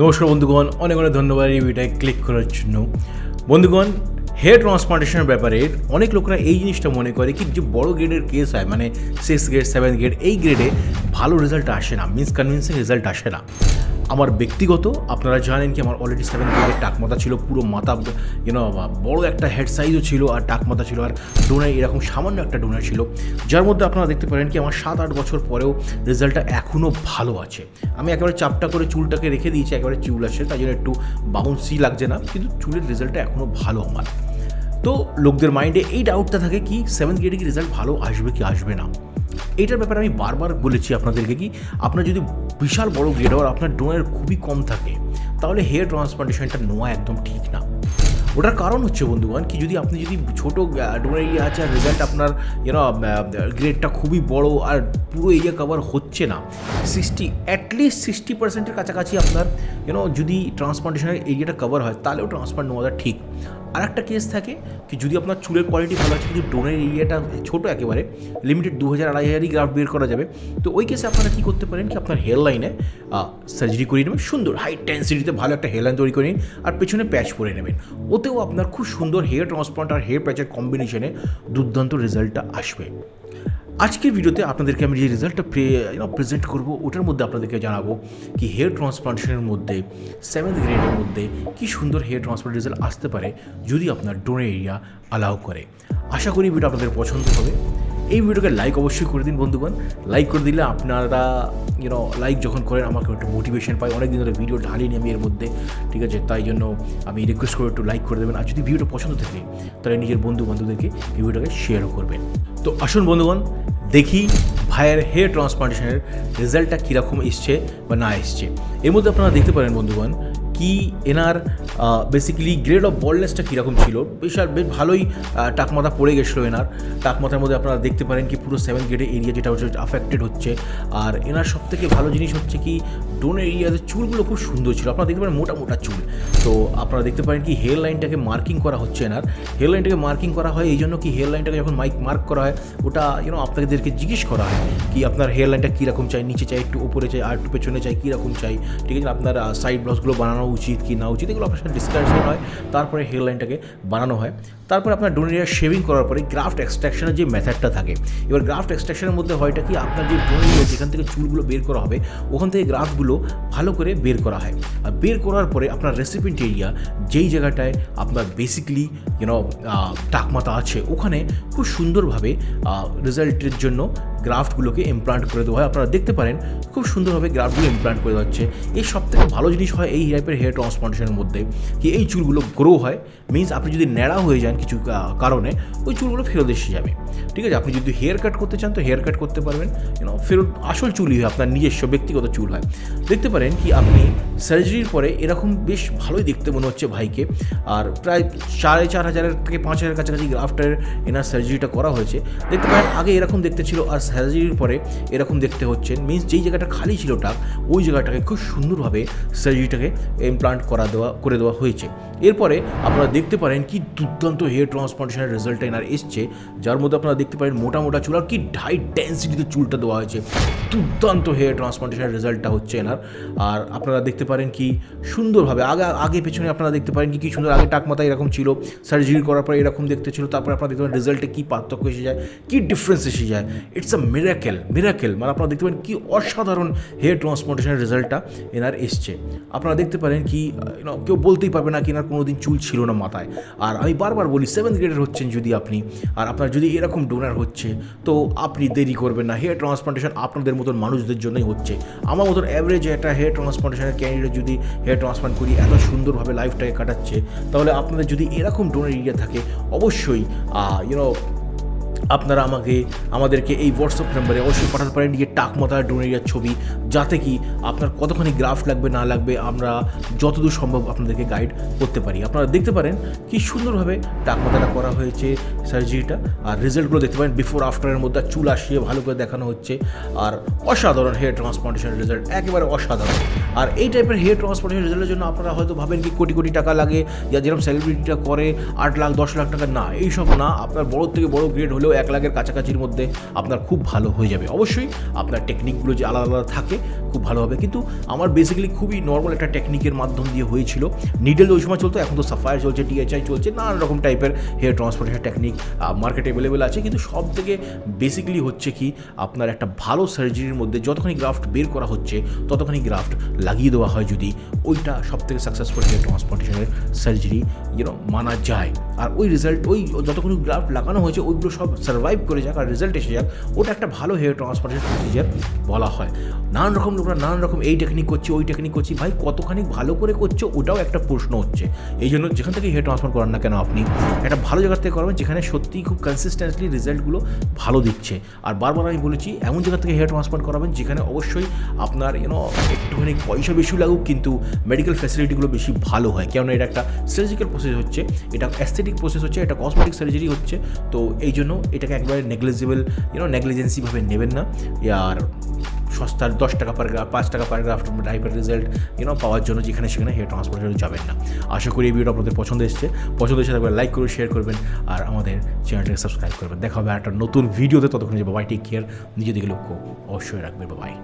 নমস্কার বন্ধুগণ, অনেক অনেক ধন্যবাদ এই ভিডিওটায় ক্লিক করার জন্য। বন্ধুগণ হেয়ার ট্রান্সপ্লান্টেশনের ব্যাপারে অনেক লোকরা এই জিনিসটা মনে করে কি, যে বড় গ্রেডের কেস হয় মানে সিক্স গ্রেড সেভেন গ্রেড এই গ্রেডে ভালো রেজাল্ট আসে না মিনস কনভিনসিং রেজাল্ট আসে না। আমার ব্যক্তিগত, আপনারা জানেন কি আমার অলরেডি সেভেন গ্রেডের টাকমাথা ছিল, পুরো মাথা ইউনো বড় একটা হেড সাইজও ছিল আর টাকমাথা ছিল আর ডোনার এরকম সামান্য একটা ডোনার ছিল। যার মধ্যে আপনারা দেখতে পারেন কি আমার সাত আট বছর পরেও রেজাল্টটা এখনও ভালো আছে। আমি একেবারে চাপটা করে চুলটাকে রেখে দিয়েছি, একেবারে চুল আসে তাই জন্য একটু বাউন্সি লাগছে না, কিন্তু চুলের রেজাল্টটা এখনও ভালো আমার। তো লোকদের মাইন্ডে এই ডাউটটা থাকে কি সেভেন্থ গ্রেডে কি রেজাল্ট ভালো আসবে কি আসবে না? এইটার ব্যাপারে আমি বারবার বলেছি আপনাদেরকে কি, আপনার যদি বিশাল বড় গ্রেড আর আপনার ডোনার খুবই কম থাকে। তাহলে হেয়ার ট্রান্সপ্লান্টেশনটা নেওয়া একদম ঠিক না। ওটার কারণ হচ্ছে বন্ধুগণ কি, যদি আপনি যদি ছোটো ডোনার এরিয়া আছে আর রেজাল্ট আপনার ইউনো গ্রেডটা খুবই বড় আর পুরো এরিয়া কভার হচ্ছে না সিক্সটি অ্যাটলিস্ট সিক্সটি পার্সেন্টের কাছাকাছি আপনার ইউনো যদি ট্রান্সপ্লান্টেশনের এরিয়াটা কভার হয়, তাহলেও ট্রান্সপ্লান্ট নেওয়াটা ঠিক। আর একটা কেস থাকে কি যদি আপনার চুলের কোয়ালিটি ভালো আছে, কিন্তু ডোনের এরিয়াটা ছোটো একেবারে লিমিটেড দু হাজার আড়াই হাজারই গ্রাফ বের করা যাবে। তো ওই কেসে আপনারা কী করতে পারেন কি আপনার হেয়ার লাইনে সার্জারি করিয়ে নেবেন, সুন্দর হাই টেন্সিটিতে ভালো একটা হেয়ার লাইন তৈরি করে নিন আর পেছনে প্যাচ পরে নেবেন। ওতেও আপনার খুব সুন্দর হেয়ার ট্রান্সপ্লান্ট আর হেয়ার প্যাচের কম্বিনেশনে দুর্দান্ত রেজাল্টটা আসবে। আজকের ভিডিওতে আপনাদেরকে আমি যে রেজাল্টটা প্রেজেন্ট করব, ওটার মধ্যে আপনাদেরকে জানাব কি হেয়ার ট্রান্সপ্লান্টেশনের মধ্যে সেভেন্থ গ্রেডের মধ্যে কি সুন্দর হেয়ার ট্রান্সপ্লান্ট রেজাল্ট আসতে পারে যদি আপনার ডোনের এরিয়া অ্যালাউ করে। আশা করি ভিডিও আপনাদের পছন্দ হবে। এই ভিডিওকে লাইক অবশ্যই করে দিন বন্ধুগণ। লাইক করে দিলে আপনারা ইউনো লাইক যখন করেন, আমাকে একটু মোটিভেশন পাই অনেক দিন ধরে ভিডিও ঢালিনি আমি এর মধ্যে, ঠিক আছে? তাই জন্য আমি রিকোয়েস্ট করে একটু লাইক করে দেবেন। আর যদি ভিডিওটা পছন্দ থাকে, তাহলে নিজের বন্ধু বান্ধবদেরকে এই ভিডিওটাকে শেয়ারও করবেন। তো আসুন বন্ধুগণ, দেখি ভাইয়ের হেয়ার ট্রান্সপ্লান্টেশনের রেজাল্টটা কীরকম এসছে বা না এসছে। এর মধ্যে আপনারা দেখতে পারেন বন্ধুগণ কি এনার বেসিক্যালি গ্রেড অফ বলনেসটা কীরকম ছিল? বিশাল, বেশ ভালোই টাকমাথা পড়ে গেছিল এনার। টাকমাথার মধ্যে আপনারা দেখতে পারেন কি পুরো সেভেন গ্রেডের এরিয়া যেটা হচ্ছে আফেক্টেড হচ্ছে। আর এনার সব থেকে ভালো জিনিস হচ্ছে কি ডোনের এরিয়াতে চুলগুলো খুব সুন্দর ছিল। আপনারা দেখতে পারেন মোটা মোটা চুল। তো আপনারা দেখতে পারেন কি হেয়ার লাইনটাকে মার্কিং করা হচ্ছে এনার। হেয়ার লাইনটাকে মার্কিং করা হয় এই জন্য কি হেয়ার লাইনটাকে যখন মাইক মার্ক করা হয়, ওটা ইউনো আপনাদেরকে জিজ্ঞেস করা হয় কি, আপনার হেয়ার লাইনটা কীরকম চাই, নিচে চাই, একটু উপরে চাই, আর একটু পেছনে চাই, কীরকম চাই? ঠিক আছে, আপনার সাইড ব্লসগুলো বানানো উচিত কি না উচিত, এগুলো আপনার সাথে ডিসকাশন হয়। তারপরে হেয়ার লাইনটাকে বানানো হয়। তারপরে আপনার ডোনেরিয়া শেভিং করার পরে গ্রাফট এক্সট্রাকশনের যে মেথডটা থাকে, এবার গ্রাফট এক্সট্রাকশনের মধ্যে হয়টা কি আপনার যে ডোনেরিয়া যেখান থেকে চুলগুলো বের করা হবে, ওখান থেকে গ্রাফগুলো ভালো করে বের করা হয়। আর বের করার পরে আপনার রেসিপিন্ট এরিয়া যেই জায়গাটায় আপনার বেসিক্যালি ইউনো টাকমাতা আছে, ওখানে খুব সুন্দরভাবে রেজাল্টের জন্য গ্রাফটগুলোকে ইমপ্লান্ট করে দেওয়া হয়। আপনারা দেখতে পারেন, খুব সুন্দরভাবে গ্রাফগুলো ইমপ্লান্ট করে দেওয়া হচ্ছে এই সব থেকে ভালো জিনিস হয় এই টাইপের হেয়ার ট্রান্সপ্লান্টেশনের মধ্যে কি এই চুলগুলো গ্রো হয়। মিন্স আপনি যদি ন্যাড়া হয়ে যান কিছু কারণে, ওই চুলগুলো ফেরত এসে যাবে। ঠিক আছে? আপনি যদি হেয়ার কাট করতে চান তো হেয়ার কাট করতে পারবেন। ফেরত আসল চুলই হয়, আপনার নিজস্ব ব্যক্তিগত চুল হয়। দেখতে পারেন কি আপনি সার্জারির পরে এরকম বেশ ভালোই দেখতে মনে হচ্ছে ভাইকে। আর প্রায় সাড়ে চার হাজারের থেকে পাঁচ হাজারের কাছাকাছি গ্রাফটার এনার সার্জারিটা করা হয়েছে। দেখতে পারেন, আগে এরকম দেখতে ছিল আর সার্জারির পরে এরকম দেখতে হচ্ছে। মিন্স যেই জায়গাটা খালি ছিল টাক ওই জায়গাটাকে খুব সুন্দরভাবে সার্জারিটাকে ইমপ্লান্ট করা দেওয়া, করে দেওয়া হয়েছে। এরপরে আপনারা দেখতে পারেন কি দুর্দান্ত হেয়ার ট্রান্সপ্লান্টেশনের রেজাল্ট এনার এসছে। যার মধ্যে আপনারা দেখতে পারেন মোটা মোটা চুল আর কি হাই ডেন্সিটিতে চুলটা দেওয়া হয়েছে। দুর্দান্ত হেয়ার ট্রান্সপ্লান্টেশনের রেজাল্টটা হচ্ছে এনার। আর আপনারা দেখতে পারেন কি সুন্দরভাবে। আগে আগে পেছনে আপনারা দেখতে পারেন কি কি সুন্দর আগে টাকমাথা এরকম ছিল সার্জারি করার পরে এরকম দেখতে ছিল, তারপরে আপনারা দেখতে পারেন রেজাল্টে কী পার্থক্য এসে যায়, কী ডিফারেন্স এসে যায়। ইটস আ মিরাকেল মিরাকেল মানে আপনারা দেখতে পারেন কী অসাধারণ হেয়ার ট্রান্সপ্লান্টেশনের রেজাল্টটা এনার এসছে। আপনারা দেখতে পারেন কি কেউ বলতেই পারবে না কি এনার কোনো দিন চুল ছিল না মাথায়। আর আমি বারবার বলি সেভেন্থ গ্রেডের হচ্ছেন যদি আপনি, আর আপনার যদি এরকম ডোনার হচ্ছে, তো আপনি দেরি করবেন না। হেয়ার ট্রান্সপ্লান্টেশন আপনাদের মতন মানুষদের জন্যই হচ্ছে। আমার মতন অ্যাভারেজ একটা হেয়ার ট্রান্সপ্লান্টেশনের ক্যান্ডিডেট যদি হেয়ার ট্রান্সপ্লান্ট করি, এত সুন্দরভাবে লাইফটাকে কাটাচ্ছে, তাহলে আপনাদের যদি এরকম ডোনার এরিয়া থাকে, অবশ্যই ইউনো আপনারা আমাকে, আমাদেরকে এই হোয়াটসঅ্যাপ নাম্বারে অবশ্যই পাঠাতে পারেন গিয়ে টাকমাতা ডোনেরিয়ার ছবি, যাতে কি আপনার কতখানি গ্রাফ লাগবে, না লাগবে, আমরা যতদূর সম্ভব আপনাদেরকে গাইড করতে পারি। আপনারা দেখতে পারেন কি সুন্দরভাবে টাকমাতাটা করা হয়েছে সার্জারিটা আর রেজাল্টগুলো দেখতে পারেন বিফোর আফটারের মধ্যে চুল আসিয়ে ভালো করে দেখানো হচ্ছে। আর অসাধারণ হেয়ার ট্রান্সপ্লান্টেশন রেজাল্ট একেবারে অসাধারণ। আর এই টাইপের হেয়ার ট্রান্সপ্লান্টেশন রেজাল্টের জন্য আপনারা হয়তো ভাবেন কি কোটি কোটি টাকা লাগে, যা যেরকম সেলিব্রিটিটা করে, আট লাখ, দশ লাখ টাকা, না, এইসব না। আপনার বড় থেকে বড় গ্রেড হলেও এক লাখের কাছাকাছির মধ্যে আপনার খুব ভালো হয়ে যাবে। অবশ্যই আপনার টেকনিকগুলো যে আলাদা আলাদা থাকে, খুব ভালো হবে। কিন্তু আমার বেসিক্যালি খুবই নর্মাল একটা টেকনিকের মাধ্যম দিয়ে হয়েছিল। নিডেল ওই সময় চলতো, এখন তো সাফায়ার চলছে ডিএচআই চলছে নানান রকম টাইপের hair transportation technique market available আছে। কিন্তু সব থেকে বেসিক্যালি হচ্ছে কি, আপনার একটা ভালো সার্জারির মধ্যে যতখানি গ্রাফট বের করা হচ্ছে, ততখানি গ্রাফট লাগিয়ে দেওয়া হয় যদি ওইটা সব থেকে সাকসেসফুল হেয়ার ট্রান্সপোর্টেশনের সার্জারি ইউনো মানা যায়। আর ওই রেজাল্ট ওই যতক্ষণ গ্রাফট লাগানো হয়েছে, ওইগুলো সব সার্ভাইভ করে যাক, আর রেজাল্ট এসে যাক, ওটা একটা ভালো হেয়ার ট্রান্সপ্লান্টেশন প্রসিজার বলা হয়। নানান রকম লোকরা নানান রকম এই টেকনিক করছে, ওই টেকনিক করছি। ভাই, কতখানি ভালো করে করছে, ওটাও একটা প্রশ্ন হচ্ছে। এই জন্য যেখান থেকে হেয়ার ট্রান্সফার করান না কেন আপনি, একটা ভালো জায়গা থেকে করাবেন যেখানে সত্যিই খুব কনসিস্টেন্টলি রেজাল্টগুলো ভালো দিচ্ছে। আর বারবার আমি বলেছি, এমন জায়গা থেকে হেয়ার ট্রান্সফার করাবেন যেখানে অবশ্যই আপনার ইউনো একটুখানি পয়সা বেশি লাগুক, কিন্তু মেডিকেল ফ্যাসিলিটিগুলো বেশি ভালো হয়। কেননা এটা একটা সার্জিক্যাল প্রসেস হচ্ছে, এটা অ্যাস্থেটিক প্রসেস হচ্ছে, এটা কসমেটিক সার্জারি হচ্ছে। তো এই জন্য এটাকে একবারে নেগলিজেবল ইউনো নেগলিজেন্সিভাবে নেবেন না। আর সস্তার দশ টাকা পার গ্রাফ পাঁচ টাকা পার গ্রাফ টাইপের রেজাল্ট ইউনো পাওয়ার জন্য যেখানে সেখানে হেয়ার ট্রান্সপ্লান্টেশনে যাবেন না। আশা করি এই ভিডিওটা আপনাদের পছন্দ এসেছে। পছন্দ এসে থাকবে লাইক করে শেয়ার করবেন আর আমাদের চ্যানেলটাকে সাবস্ক্রাইব করবেন। দেখা হবে একটা নতুন ভিডিওতে ততক্ষণ যে বাবাই টেক কেয়ার নিজেদিকে লক্ষ্য অবশ্যই রাখবে বাবাই